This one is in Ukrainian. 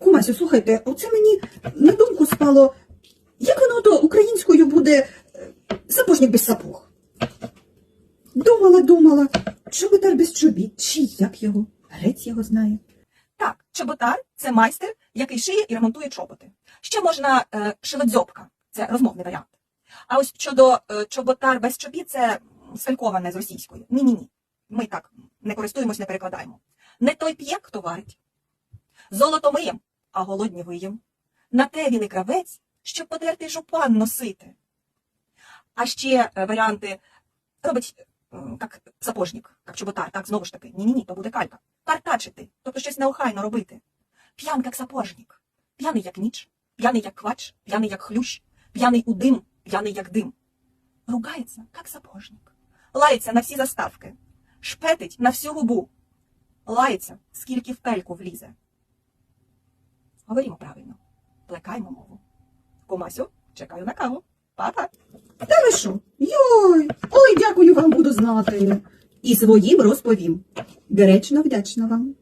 Кумасю, слухайте, оце мені на думку спало, як воно то українською буде е, сапожник без сапог. Думала, думала, чоботар без чобіт, чи як його, грець його знає. Так, чоботар це майстер, який шиє і ремонтує чоботи. Ще можна е, шилодзьобка, це розмовний варіант. А ось щодо е, чоботар без чобіт, це сфальковане з російської. Ні-ні-ні. Ми так не користуємось, не перекладаємо. Не той п'є, хто варить. Золото миєм, а голодні виєм. На те він і кравець, щоб подерти жупан носити. А ще е, варіанти робить е, як сапожник, як чоботар, так знову ж таки. Ні-ні-ні, то буде калька. Картачити, тобто щось неохайно робити. П'ян, як сапожник, п'яний як ніч, п'яний як квач, п'яний як хлющ, п'яний у дим, п'яний як дим. Ругається, як сапожник. Лається на всі заставки, шпетить на всю губу. Лається, скільки в пельку влізе. Говоримо правильно, плекаймо мову. Комасю, чекаю на каву. Па-па. Та ви що? Йой, ой, дякую вам, буду знати. І своїм розповім. Гречно вдячна вам.